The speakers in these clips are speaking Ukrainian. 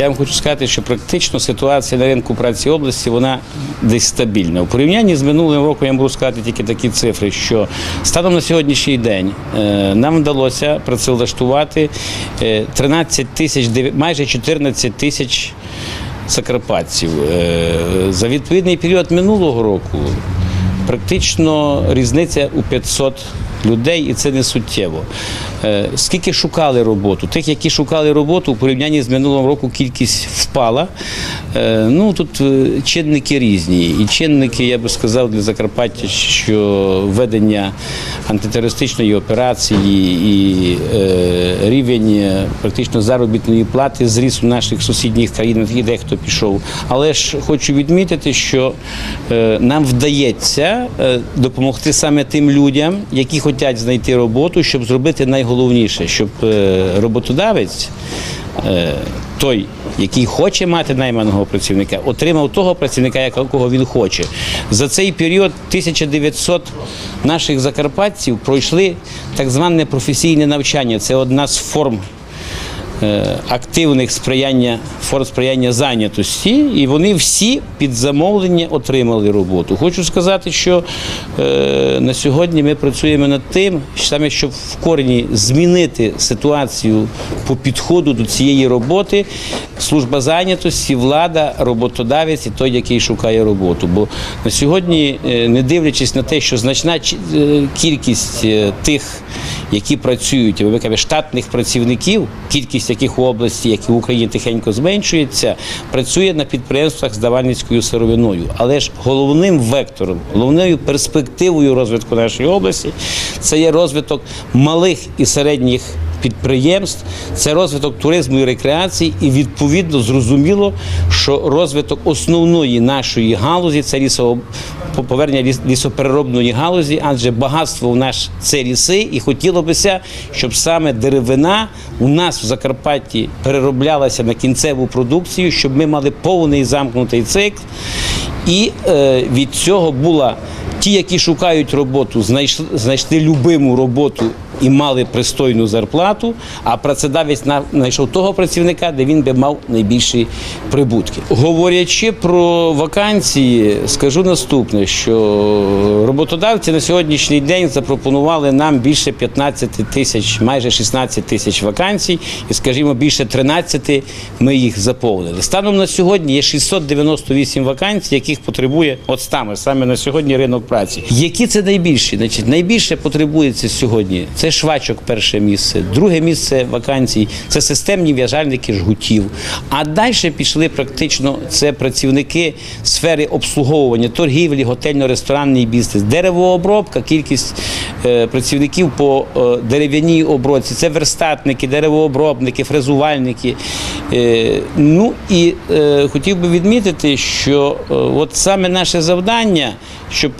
Я вам хочу сказати, що практично ситуація на ринку праці області вона десь стабільна. У порівнянні з минулим роком я можу сказати тільки такі цифри, що станом на сьогоднішній день е, нам вдалося працевлаштувати е, 13 тисяч, майже 14 тисяч закарпатців. Е, За відповідний період минулого року практично різниця у 500 людей, і це не суттєво. Е, Скільки шукали роботу? Тих, які шукали роботу, у порівнянні з минулим року кількість впала. Е, Ну тут е, чинники різні. І чинники, я би сказав, для Закарпаття, що ведення антитерористичної операції і рівень практично заробітної плати зріс у наших сусідніх країнах, і дехто пішов. Але ж хочу відмітити, що нам вдається допомогти саме тим людям, які хочуть знайти роботу, щоб зробити найголовніше, щоб е, роботодавець. е, Той, який хоче мати найманого працівника, отримав того працівника, якого він хоче. За цей період 1900 наших закарпатців пройшли так зване професійне навчання. Це одна з форм активних сприяння форм сприяння зайнятості, і вони всі під замовлення отримали роботу. Хочу сказати, що е, на сьогодні ми працюємо над тим, саме щоб в корені змінити ситуацію по підходу до цієї роботи. Служба зайнятості, влада, роботодавець і той, який шукає роботу. Бо на сьогодні, е, не дивлячись на те, що значна е, кількість е, тих, які працюють, кажете, штатних працівників, кількість яких області, як і в Україні тихенько зменшується, працює на підприємствах з давальницькою сировиною. Але ж головним вектором, головною перспективою розвитку нашої області це є розвиток малих і середніх підприємств, це розвиток туризму і рекреації, і відповідно зрозуміло, що розвиток основної нашої галузі це повернення ліс- лісопереробної галузі, адже багатство у нас це ліси, і хотіло бися, щоб саме деревина у нас в Закарпатті перероблялася на кінцеву продукцію, щоб ми мали повний замкнутий цикл. І е, від цього була ті, які шукають роботу, знайшли, знайшли любиму роботу і мали пристойну зарплату, а працедавець на- знайшов того працівника, де він би мав найбільші прибутки. Говорячи про вакансії, скажу наступне, що роботодавці на сьогоднішній день запропонували нам більше 15 тисяч, майже 16 тисяч вакансій, і, скажімо, більше 13 ми їх заповнили. Станом на сьогодні є 698 вакансій, яких потребує от саме, саме на сьогодні ринок праці. Які це найбільші? Значить, найбільше потребується сьогодні. Це швачок, перше місце, друге місце вакансій це системні в'яжальники жгутів. А далі пішли практично це працівники сфери обслуговування, торгівлі, готельно-ресторанний бізнес, деревообробка, кількість е, працівників по е, дерев'яній обробці, це верстатники, деревообробники, фрезувальники. Е, ну і хотів би відмітити, що от саме наше завдання, щоб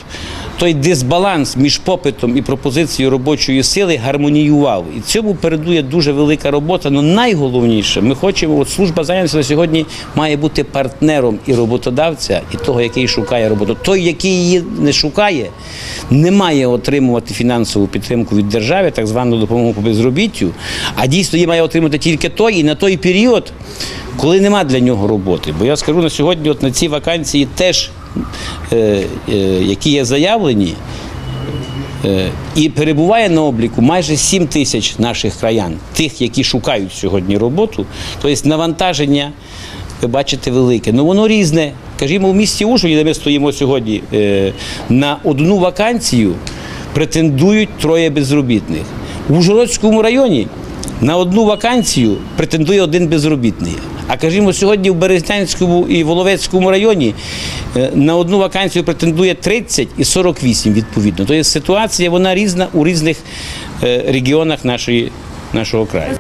той дисбаланс між попитом і пропозицією робочої сили гармоніював. І цьому передує дуже велика робота. Але найголовніше, ми хочемо, от служба зайнятості на сьогодні має бути партнером і роботодавця, і того, який шукає роботу. Той, який її не шукає, не має отримувати фінансову підтримку від держави, так звану допомогу по безробіттю, а дійсно її має отримати тільки той і на той період, коли нема для нього роботи. Бо я скажу на сьогодні, от на ці вакансії теж, які є заявлені, е, і перебуває на обліку майже 7 тисяч наших краян, тих, які шукають сьогодні роботу. Тобто навантаження, ви бачите, велике. Ну воно різне. Кажімо, в місті Ужгороді, де ми стоїмо сьогодні, е, на одну вакансію претендують троє безробітних. В Ужгородському районі на одну вакансію претендує один безробітний. А кажімо, сьогодні в Березнянському і Воловецькому районі е, на одну вакансію претендує 30 і 48 відповідно. Тобто ситуація вона різна у різних е, регіонах нашої, нашого краю.